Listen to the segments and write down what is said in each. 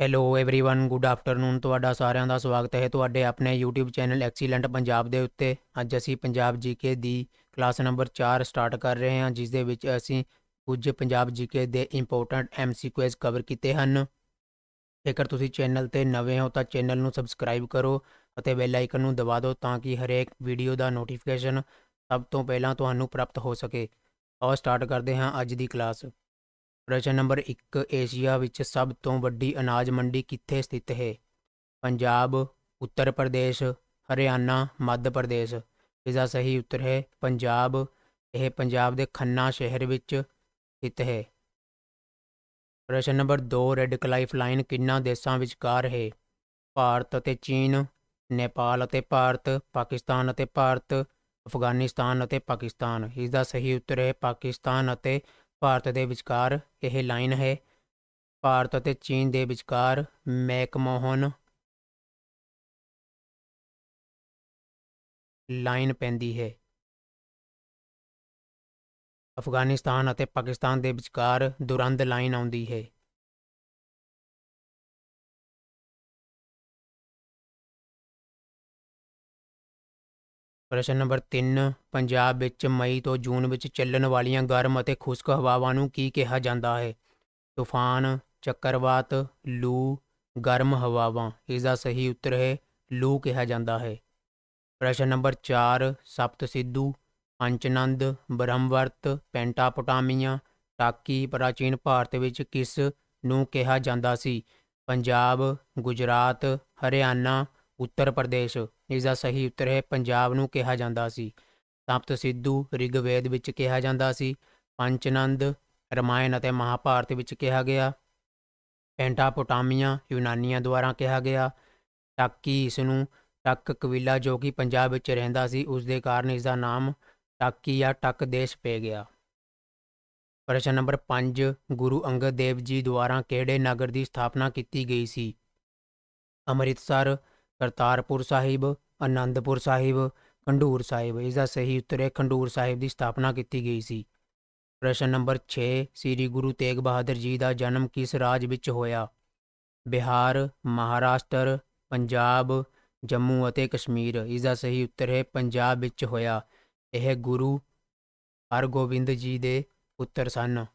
Hello everyone good afternoon ਤੁਹਾਡਾ ਸਾਰਿਆਂ ਦਾ ਸਵਾਗਤ ਹੈ ਤੁਹਾਡੇ ਆਪਣੇ YouTube ਚੈਨਲ ਐਕਸੀਲੈਂਟ ਪੰਜਾਬ ਦੇ ਉੱਤੇ ਅੱਜ ਅਸੀਂ ਪੰਜਾਬ ਜੀਕੇ ਦੀ ਕਲਾਸ ਨੰਬਰ 4 ਸਟਾਰਟ ਕਰ ਰਹੇ ਹਾਂ ਜਿਸ ਦੇ ਵਿੱਚ ਅਸੀਂ ਕੁਝ ਪੰਜਾਬ ਜੀਕੇ ਦੇ ਇੰਪੋਰਟੈਂਟ ਐਮਸੀਕਿਊਜ਼ ਕਵਰ ਕੀਤੇ ਹਨ ਜੇਕਰ ਤੁਸੀਂ ਚੈਨਲ ਤੇ ਨਵੇਂ ਹੋ ਤਾਂ ਚੈਨਲ ਨੂੰ ਸਬਸਕ੍ਰਾਈਬ ਕਰੋ ਅਤੇ ਬੈਲ ਆਈਕਨ ਨੂੰ ਦਬਾ ਦਿਓ ਤਾਂ ਕਿ ਹਰੇਕ ਵੀਡੀਓ ਦਾ ਨੋਟੀਫਿਕੇਸ਼ਨ ਸਭ ਤੋਂ ਪਹਿਲਾਂ ਤੁਹਾਨੂੰ ਪ੍ਰਾਪਤ ਹੋ ਸਕੇ ਆਓ ਸਟਾਰਟ ਕਰਦੇ ਹਾਂ ਅੱਜ ਦੀ ਕਲਾਸ ਪ੍ਰਸ਼ਨ ਨੰਬਰ 1 ਏਸ਼ੀਆ ਵਿੱਚ ਸਭ ਤੋਂ ਵੱਡੀ ਅਨਾਜ ਮੰਡੀ ਕਿੱਥੇ ਸਥਿਤ ਹੈ? ਪੰਜਾਬ, ਉੱਤਰ ਪ੍ਰਦੇਸ਼, ਹਰਿਆਣਾ, ਮੱਧ ਪ੍ਰਦੇਸ਼। ਇਸ ਦਾ ਸਹੀ ਉੱਤਰ ਹੈ ਪੰਜਾਬ। ਇਹ ਪੰਜਾਬ ਦੇ ਖੰਨਾ ਸ਼ਹਿਰ ਵਿੱਚ ਸਥਿਤ ਹੈ। ਪ੍ਰਸ਼ਨ ਨੰਬਰ 2 ਰੈੱਡ ਕਲਾਈਫ ਲਾਈਨ ਕਿੰਨਾ ਦੇਸ਼ਾਂ ਵਿਚਕਾਰ ਹੈ? ਭਾਰਤ ਅਤੇ ਚੀਨ, ਨੇਪਾਲ ਅਤੇ ਭਾਰਤ, ਪਾਕਿਸਤਾਨ ਅਤੇ ਭਾਰਤ, ਅਫਗਾਨਿਸਤਾਨ ਅਤੇ ਪਾਕਿਸਤਾਨ। ਇਸ ਦਾ ਸਹੀ ਉੱਤਰ ਹੈ ਪਾਕਿਸਤਾਨ ਅਤੇ ਭਾਰਤ ਦੇ ਵਿਚਕਾਰ ਇਹ ਲਾਈਨ ਹੈ। ਭਾਰਤ ਅਤੇ ਚੀਨ ਦੇ ਵਿਚਕਾਰ ਮੈਕਮੋਹਨ ਲਾਈਨ ਪੈਂਦੀ ਹੈ। ਅਫਗਾਨਿਸਤਾਨ ਅਤੇ ਪਾਕਿਸਤਾਨ ਦੇ ਵਿਚਕਾਰ ਦੁਰੰਦ ਲਾਈਨ ਆਉਂਦੀ ਹੈ। ਪ੍ਰਸ਼ਨ ਨੰਬਰ 3 ਪੰਜਾਬ ਵਿੱਚ ਮਈ ਤੋਂ ਜੂਨ ਵਿੱਚ ਚੱਲਣ ਵਾਲੀਆਂ ਗਰਮ ਅਤੇ ਖੁਸ਼ਕ ਹਵਾਵਾਂ ਨੂੰ ਕੀ ਕਿਹਾ ਜਾਂਦਾ ਹੈ? ਤੂਫਾਨ, ਚੱਕਰਵਾਤ, ਲੂ, ਗਰਮ ਹਵਾਵਾਂ। ਇਸ ਦਾ ਸਹੀ ਉੱਤਰ ਹੈ, ਲੂ ਕਿਹਾ ਜਾਂਦਾ ਹੈ। ਪ੍ਰਸ਼ਨ ਨੰਬਰ 4 ਸਪਤ ਸਿੱਧੂ, ਪੰਚਨੰਦ, ਬ੍ਰਹਮਵਰਤ ਪੈਂਟਾਪੋਟਾਮੀਆ ਟਾਕੀ, ਪ੍ਰਾਚੀਨ ਭਾਰਤ ਵਿੱਚ ਕਿਸ ਨੂੰ ਕਿਹਾ ਜਾਂਦਾ ਸੀ? ਪੰਜਾਬ, ਗੁਜਰਾਤ, ਹਰਿਆਣਾ ਉੱਤਰ ਪ੍ਰਦੇਸ਼ ਇਸ ਦਾ ਸਹੀ ਉੱਤਰ ਹੈ ਪੰਜਾਬ ਨੂੰ ਕਿਹਾ ਜਾਂਦਾ ਸੀ। ਤਪਤ ਸਿੱਧੂ ਰਿਗਵੇਦ ਵਿੱਚ ਕਿਹਾ ਜਾਂਦਾ ਸੀ। ਪੰਚਨੰਦ, ਰਮਾਇਣ ਅਤੇ ਮਹਾਭਾਰਤ ਵਿੱਚ ਕਿਹਾ ਗਿਆ। ਪੈਂਟਾਪੋਟਾਮੀਆ, ਯੂਨਾਨੀਆਂ ਦੁਆਰਾ ਕਿਹਾ ਗਿਆ। ਟਾਕੀ ਇਸ ਨੂੰ ਟੱਕ ਕਬੀਲਾ ਜੋ ਕਿ ਪੰਜਾਬ ਵਿੱਚ ਰਹਿੰਦਾ ਸੀ ਉਸ ਦੇ ਕਾਰਨ ਇਸ ਦਾ ਨਾਮ ਟਾਕੀ ਜਾਂ ਟੱਕ ਦੇਸ਼ ਪੈ ਗਿਆ। ਪ੍ਰਸ਼ਨ ਨੰਬਰ 5 ਗੁਰੂ ਅੰਗਦ ਦੇਵ ਜੀ ਦੁਆਰਾ ਕਿਹੜੇ ਨਗਰ ਦੀ ਸਥਾਪਨਾ ਕੀਤੀ ਗਈ ਸੀ? ਅੰਮ੍ਰਿਤਸਰ ਕਰਤਾਰਪੁਰ ਸਾਹਿਬ ਆਨੰਦਪੁਰ ਸਾਹਿਬ, ਖੰਡੂਰ ਸਾਹਿਬ। ਇਸ ਦਾ ਸਹੀ ਉੱਤਰ ਹੈ, ਖੰਡੂਰ ਸਾਹਿਬ ਦੀ ਸਥਾਪਨਾ ਕੀਤੀ ਗਈ ਸੀ। ਪ੍ਰਸ਼ਨ ਨੰਬਰ 6 ਸ੍ਰੀ ਗੁਰੂ ਤੇਗ ਬਹਾਦਰ ਜੀ ਦਾ ਜਨਮ ਕਿਸ ਰਾਜ ਵਿੱਚ ਹੋਇਆ? ਬਿਹਾਰ, ਮਹਾਰਾਸ਼ਟਰ, ਪੰਜਾਬ, ਜੰਮੂ ਅਤੇ ਕਸ਼ਮੀਰ। ਇਸ ਦਾ ਸਹੀ ਉੱਤਰ ਹੈ, ਪੰਜਾਬ ਵਿੱਚ ਹੋਇਆ। ਇਹ ਗੁਰੂ ਹਰਗੋਬਿੰਦ ਜੀ ਦੇ ਪੁੱਤਰ ਸਨ।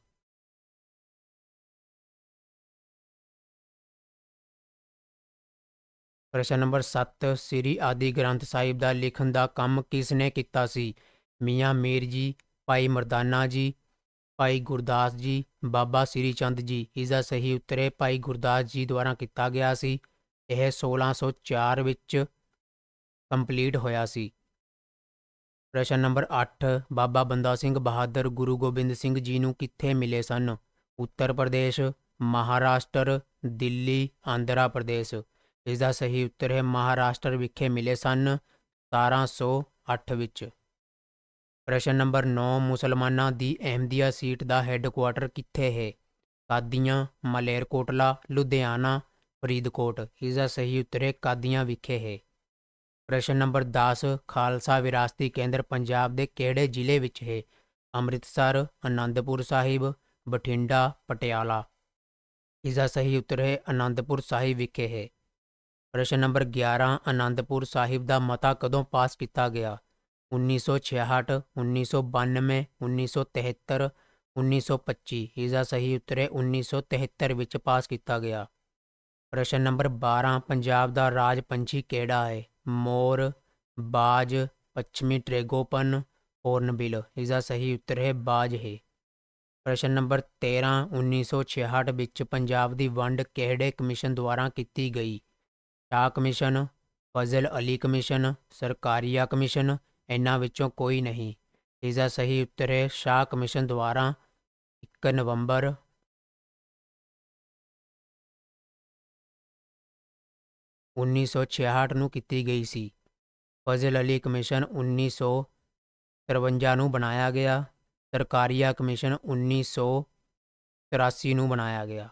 ਪ੍ਰਸ਼ਨ ਨੰਬਰ 7 ਸ੍ਰੀ ਆਦਿ ਗ੍ਰੰਥ ਸਾਹਿਬ ਦਾ ਲਿਖਣ ਦਾ ਕੰਮ ਕਿਸ ਨੇ ਕੀਤਾ ਸੀ? ਮੀਆਂ ਮੀਰ ਜੀ, ਭਾਈ ਮਰਦਾਨਾ ਜੀ, ਭਾਈ ਗੁਰਦਾਸ ਜੀ, ਬਾਬਾ ਸ੍ਰੀ ਚੰਦ ਜੀ। ਇਸ ਦਾ ਸਹੀ ਉੱਤਰ ਹੈ, ਭਾਈ ਗੁਰਦਾਸ ਜੀ ਦੁਆਰਾ ਕੀਤਾ ਗਿਆ ਸੀ। ਇਹ 1604 ਵਿੱਚ ਕੰਪਲੀਟ ਹੋਇਆ ਸੀ। ਪ੍ਰਸ਼ਨ ਨੰਬਰ 8 ਬਾਬਾ ਬੰਦਾ ਸਿੰਘ ਬਹਾਦਰ ਗੁਰੂ ਗੋਬਿੰਦ ਸਿੰਘ ਜੀ ਨੂੰ ਕਿੱਥੇ ਮਿਲੇ ਸਨ? ਉੱਤਰ ਪ੍ਰਦੇਸ਼, ਮਹਾਰਾਸ਼ਟਰ, ਦਿੱਲੀ, ਆਂਧਰਾ ਪ੍ਰਦੇਸ਼। ਇਸ ਦਾ ਸਹੀ ਉੱਤਰ ਹੈ, ਮਹਾਰਾਸ਼ਟਰ ਵਿਖੇ ਮਿਲੇ ਸਨ 1708 ਵਿੱਚ। ਪ੍ਰਸ਼ਨ ਨੰਬਰ 9 ਮੁਸਲਮਾਨਾਂ ਦੀ ਅਹਿਮਦੀਆ ਸੀਟ ਦਾ ਹੈੱਡਕੁਆਟਰ ਕਿੱਥੇ ਹੈ? ਕਾਦੀਆਂ, ਮਲੇਰਕੋਟਲਾ, ਲੁਧਿਆਣਾ, ਫਰੀਦਕੋਟ। ਇਸ ਦਾ ਸਹੀ ਉੱਤਰ ਹੈ, ਕਾਦੀਆਂ ਵਿਖੇ ਹੈ। ਪ੍ਰਸ਼ਨ ਨੰਬਰ 10 ਖਾਲਸਾ ਵਿਰਾਸਤੀ ਕੇਂਦਰ ਪੰਜਾਬ ਦੇ ਕਿਹੜੇ ਜ਼ਿਲ੍ਹੇ ਵਿੱਚ ਹੈ? ਅੰਮ੍ਰਿਤਸਰ ਆਨੰਦਪੁਰ ਸਾਹਿਬ, ਬਠਿੰਡਾ, ਪਟਿਆਲਾ। ਇਸ ਦਾ ਸਹੀ ਉੱਤਰ ਹੈ ਆਨੰਦਪੁਰ ਸਾਹਿਬ ਵਿਖੇ ਹੈ। ਪ੍ਰਸ਼ਨ ਨੰਬਰ 11 ਆਨੰਦਪੁਰ ਸਾਹਿਬ ਦਾ ਮਤਾ ਕਦੋਂ ਪਾਸ ਕੀਤਾ ਗਿਆ? 1966 1992 1973 1925 ਇਸ ਦਾ ਸਹੀ ਉੱਤਰ ਹੈ 1973 ਵਿੱਚ ਪਾਸ ਕੀਤਾ ਗਿਆ। ਪ੍ਰਸ਼ਨ ਨੰਬਰ 12 ਪੰਜਾਬ ਦਾ ਰਾਜ ਪੰਛੀ ਕਿਹੜਾ ਹੈ? ਮੋਰ, ਬਾਜ, ਪੱਛਮੀ ਟ੍ਰੇਗੋਪਨ, ਹੌਰਨਬਿਲ। ਇਸ ਦਾ ਸਹੀ ਉੱਤਰ ਹੈ, ਬਾਜ ਹੈ। ਪ੍ਰਸ਼ਨ ਨੰਬਰ 13 1966 ਵਿੱਚ ਪੰਜਾਬ ਦੀ ਵੰਡ ਕਿਹੜੇ ਕਮਿਸ਼ਨ ਦੁਆਰਾ ਕੀਤੀ ਗਈ? Shah commission, Fazal Ali commission Sarkaria commission, ਇਹਨਾਂ ਵਿੱਚੋਂ ਕੋਈ ਨਹੀਂ। ਇਸ ਦਾ ਸਹੀ ਉੱਤਰ ਹੈ, ਸ਼ਾਹ ਕਮਿਸ਼ਨ ਦੁਆਰਾ 1 ਨਵੰਬਰ। 1966 ਨੂੰ ਕੀਤੀ ਗਈ ਸੀ। ਫਜ਼ਲ ਅਲੀ ਕਮਿਸ਼ਨ 1953 ਨੂੰ ਬਣਾਇਆ ਗਿਆ। ਸਰਕਾਰੀਆ ਕਮਿਸ਼ਨ 1983 ਨੂੰ ਬਣਾਇਆ ਗਿਆ।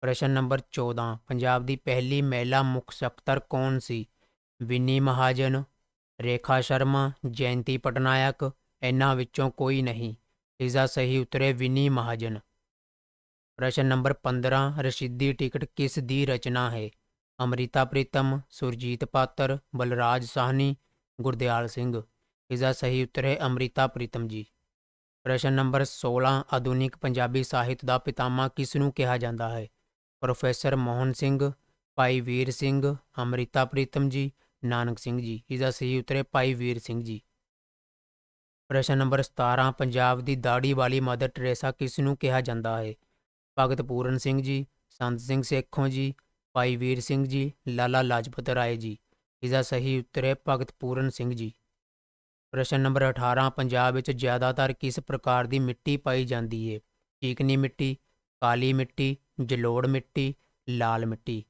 ਪ੍ਰਸ਼ਨ ਨੰਬਰ 14 ਪੰਜਾਬ ਦੀ ਪਹਿਲੀ ਮਹਿਲਾ ਮੁੱਖ ਸਕੱਤਰ ਕੌਣ ਸੀ? ਵਿਨੀ ਮਹਾਜਨ, ਰੇਖਾ ਸ਼ਰਮਾ, ਜੈਂਤੀ ਪਟਨਾਇਕ, ਇਹਨਾਂ ਵਿੱਚੋਂ ਕੋਈ ਨਹੀਂ। ਇਸ ਦਾ ਸਹੀ ਉੱਤਰ ਹੈ ਵਿਨੀ ਮਹਾਜਨ। ਪ੍ਰਸ਼ਨ ਨੰਬਰ 15 ਰਸ਼ੀਦੀ ਟਿਕਟ ਕਿਸ ਦੀ ਰਚਨਾ ਹੈ? ਅੰਮ੍ਰਿਤਾ ਪ੍ਰੀਤਮ, ਸੁਰਜੀਤ ਪਾਤਰ, ਬਲਰਾਜ ਸਾਹਨੀ, ਗੁਰਦਿਆਲ ਸਿੰਘ। ਇਸ ਦਾ ਸਹੀ ਉੱਤਰ ਹੈ ਅੰਮ੍ਰਿਤਾ ਪ੍ਰੀਤਮ ਜੀ। ਪ੍ਰਸ਼ਨ ਨੰਬਰ 16 ਆਧੁਨਿਕ ਪੰਜਾਬੀ ਸਾਹਿਤ ਦਾ ਪਿਤਾਮਾ ਕਿਸ ਨੂੰ ਕਿਹਾ ਜਾਂਦਾ ਹੈ? ਪ੍ਰੋਫੈਸਰ ਮੋਹਨ ਸਿੰਘ, ਭਾਈ ਵੀਰ ਸਿੰਘ, ਅੰਮ੍ਰਿਤਾ ਪ੍ਰੀਤਮ ਜੀ, ਨਾਨਕ ਸਿੰਘ ਜੀ। ਇਸ ਸਹੀ ਉੱਤਰ ਹੈ ਭਾਈ ਵੀਰ ਸਿੰਘ ਜੀ। ਪ੍ਰਸ਼ਨ ਨੰਬਰ 17 ਪੰਜਾਬ ਦੀ ਦਾੜੀ ਵਾਲੀ ਮਦਰ ਟਰੇਸਾ ਕਿਸ ਨੂੰ ਕਿਹਾ ਜਾਂਦਾ ਹੈ? ਭਗਤ ਪੂਰਨ ਸਿੰਘ ਜੀ, ਸੰਤ ਸਿੰਘ ਸੇਖੋਂ ਜੀ, ਭਾਈ ਵੀਰ ਸਿੰਘ ਜੀ, ਲਾਲਾ ਲਾਜਪਤ ਰਾਏ ਜੀ। ਇਸ ਸਹੀ ਉੱਤਰ ਹੈ ਭਗਤ ਪੂਰਨ ਸਿੰਘ ਜੀ। ਪ੍ਰਸ਼ਨ ਨੰਬਰ 18 ਪੰਜਾਬ ਵਿੱਚ ਜ਼ਿਆਦਾਤਰ ਕਿਸ ਪ੍ਰਕਾਰ ਦੀ ਮਿੱਟੀ ਪਾਈ ਜਾਂਦੀ ਹੈ? ਚੀਕਨੀ ਮਿੱਟੀ ਕਾਲੀ ਮਿੱਟੀ, ਜਲੋੜ ਮਿੱਟੀ, ਲਾਲ ਮਿੱਟੀ।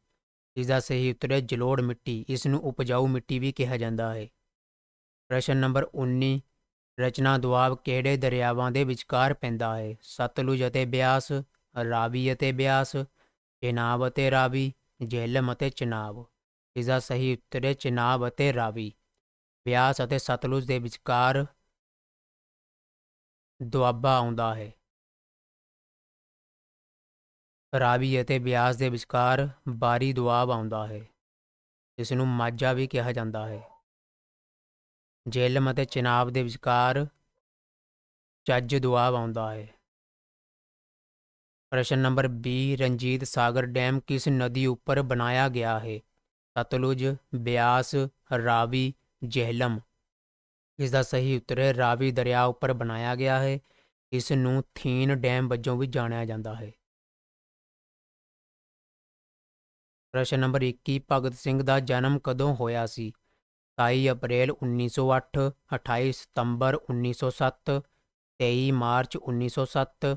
ਇਸ ਦਾ ਸਹੀ ਉੱਤਰ ਹੈ ਜਲੋੜ ਮਿੱਟੀ। ਇਸ ਨੂੰ ਉਪਜਾਊ ਮਿੱਟੀ ਵੀ ਕਿਹਾ ਜਾਂਦਾ ਹੈ। ਪ੍ਰਸ਼ਨ ਨੰਬਰ 19 ਰਚਨਾ ਦੁਆਬ ਕਿਹੜੇ ਦਰਿਆਵਾਂ ਦੇ ਵਿਚਕਾਰ ਪੈਂਦਾ ਹੈ? ਸਤਲੁਜ ਅਤੇ ਬਿਆਸ, ਰਾਵੀ ਅਤੇ ਬਿਆਸ, ਚੇਨਾਬ ਅਤੇ ਰਾਵੀ, ਜੇਹਲਮ ਅਤੇ ਚਨਾਬ। ਇਸ ਦਾ ਸਹੀ ਉੱਤਰ ਹੈ ਚਨਾਬ ਅਤੇ ਰਾਵੀ। ਬਿਆਸ ਅਤੇ ਸਤਲੁਜ ਦੇ ਵਿਚਕਾਰ ਦੁਆਬਾ ਆਉਂਦਾ ਹੈ। ਰਾਵੀ ਅਤੇ ਬਿਆਸ ਦੇ ਵਿਚਕਾਰ ਬਾਰੀ ਦੁਆਬ ਆਉਂਦਾ ਹੈ ਇਸ ਨੂੰ ਮਾਝਾ ਵੀ ਕਿਹਾ ਜਾਂਦਾ ਹੈ। ਜੇਹਲਮ ਅਤੇ ਚਨਾਬ ਦੇ ਵਿਚਕਾਰ ਚੱਜ ਦੁਆਬ ਆਉਂਦਾ ਹੈ। ਪ੍ਰਸ਼ਨ ਨੰਬਰ 20 ਰਣਜੀਤ ਸਾਗਰ ਡੈਮ ਕਿਸ ਨਦੀ ਉੱਪਰ ਬਣਾਇਆ ਗਿਆ ਹੈ? ਸਤਲੁਜ, ਬਿਆਸ, ਰਾਵੀ, ਜੇਹਲਮ। ਇਸ ਦਾ ਸਹੀ ਉੱਤਰ ਹੈ ਰਾਵੀ ਦਰਿਆ ਉੱਪਰ ਬਣਾਇਆ ਗਿਆ ਹੈ। ਇਸ ਨੂੰ ਥੀਨ ਡੈਮ ਵਜੋਂ ਵੀ ਜਾਣਿਆ ਜਾਂਦਾ ਹੈ। ਪ੍ਰਸ਼ਨ ਨੰਬਰ 21 ਭਗਤ ਸਿੰਘ ਦਾ ਜਨਮ ਕਦੋਂ ਹੋਇਆ ਸੀ? 27 ਅਪ੍ਰੈਲ 1908 28 ਸਤੰਬਰ 1907 23 ਮਾਰਚ 1907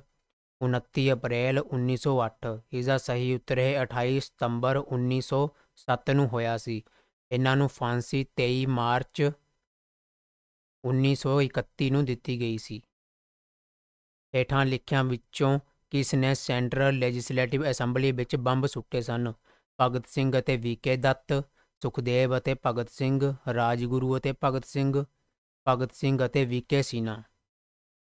29 ਅਪ੍ਰੈਲ 1908 ਇਸ ਦਾ ਸਹੀ ਉੱਤਰ ਹੈ 28 ਸਤੰਬਰ 1907 ਨੂੰ ਹੋਇਆ ਸੀ। ਇਹਨਾਂ ਨੂੰ ਫਾਂਸੀ 23 ਮਾਰਚ 1931 ਨੂੰ ਦਿੱਤੀ ਗਈ ਸੀ। ਹੇਠਾਂ ਲਿਖਿਆਂ ਵਿੱਚੋਂ ਕਿਸ ਨੇ ਸੈਂਟਰਲ ਲੈਜਿਸਲੇਟਿਵ ਅਸੈਂਬਲੀ ਵਿੱਚ ਬੰਬ ਸੁੱਟੇ ਸਨ? ਭਗਤ ਸਿੰਘ ਅਤੇ ਵੀਕੇ ਦੱਤ, ਸੁਖਦੇਵ ਅਤੇ ਭਗਤ ਸਿੰਘ, ਰਾਜਗੁਰੂ ਅਤੇ ਭਗਤ ਸਿੰਘ ਭਗਤ ਸਿੰਘ ਅਤੇ ਵੀਕੇ ਸੀਨਾ।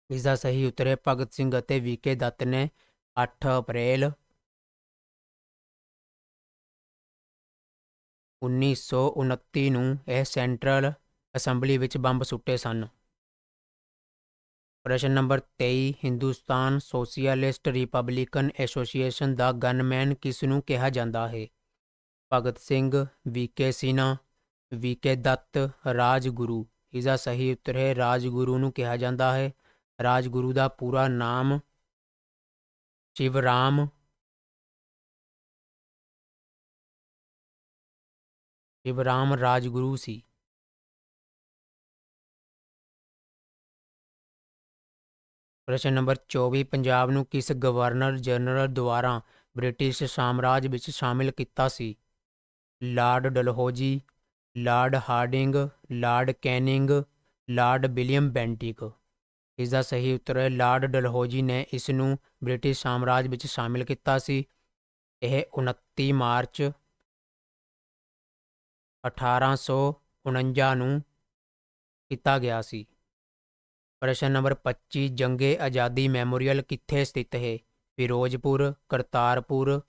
ਇਸ ਦਾ ਸਹੀ ਉੱਤਰ ਹੈ, ਭਗਤ ਸਿੰਘ ਅਤੇ ਵੀਕੇ ਦੱਤ ਨੇ 8 ਅਪ੍ਰੈਲ 1929 ਨੂੰ ਇਹ ਸੈਂਟਰਲ ਅਸੈਂਬਲੀ ਵਿੱਚ ਬੰਬ ਸੁੱਟੇ ਸਨ। ਪ੍ਰਸ਼ਨ number 23 Hindustan socialist republican association ਦਾ ਗਨਮੈਨ ਕਿਸ ਨੂੰ ਕਿਹਾ ਜਾਂਦਾ ਹੈ? ਭਗਤ ਸਿੰਘ ਵੀਕੇ ਸਿਨਾ ਵੀਕੇ ਦੱਤ, ਰਾਜਗੁਰੂ। ਇਸਦਾ ਸਹੀ ਉੱਤਰ ਹੈ, ਰਾਜਗੁਰੂ ਨੂੰ ਕਿਹਾ ਜਾਂਦਾ ਹੈ। ਰਾਜਗੁਰੂ ਦਾ ਪੂਰਾ ਨਾਮ ਸ਼ਿਵਰਾਮ। ਸ਼ਿਵਰਾਮ ਰਾਜਗੁਰੂ ਸੀ। ਪ੍ਰਸ਼ਨ ਨੰਬਰ 24 ਪੰਜਾਬ ਨੂੰ ਕਿਸ ਗਵਰਨਰ ਜਨਰਲ ਦੁਆਰਾ ਬ੍ਰਿਟਿਸ਼ ਸਾਮਰਾਜ ਵਿੱਚ ਸ਼ਾਮਿਲ ਕੀਤਾ ਸੀ? Lord Dalhousie, Lord Hardinge, Lord Canning, Lord William Bentinck. ਇਸ ਦਾ ਸਹੀ ਉੱਤਰ ਹੈ ਲਾਰਡ ਡਲਹੌਜੀ ਨੇ ਇਸ ਨੂੰ ਬ੍ਰਿਟਿਸ਼ ਸਾਮਰਾਜ ਵਿੱਚ ਸ਼ਾਮਿਲ ਕੀਤਾ ਸੀ। ਇਹ 29 ਮਾਰਚ 1849 ਨੂੰ ਕੀਤਾ ਗਿਆ ਸੀ। ਪ੍ਰਸ਼ਨ ਨੰਬਰ 25 ਜੰਗੇ ਆਜ਼ਾਦੀ ਮੈਮੋਰੀਅਲ ਕਿੱਥੇ ਸਥਿਤ ਹੈ? ਫਿਰੋਜ਼ਪੁਰ, ਕਰਤਾਰਪੁਰ,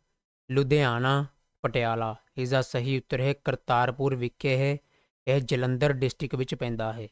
ਲੁਧਿਆਣਾ ਪਟਿਆਲਾ। ਇਸ ਦਾ ਸਹੀ ਉੱਤਰ ਹੈ ਕਰਤਾਰਪੁਰ ਵਿਖੇ ਹੈ। ਇਹ ਜਲੰਧਰ ਡਿਸਟ੍ਰਿਕਟ ਵਿੱਚ ਪੈਂਦਾ ਹੈ।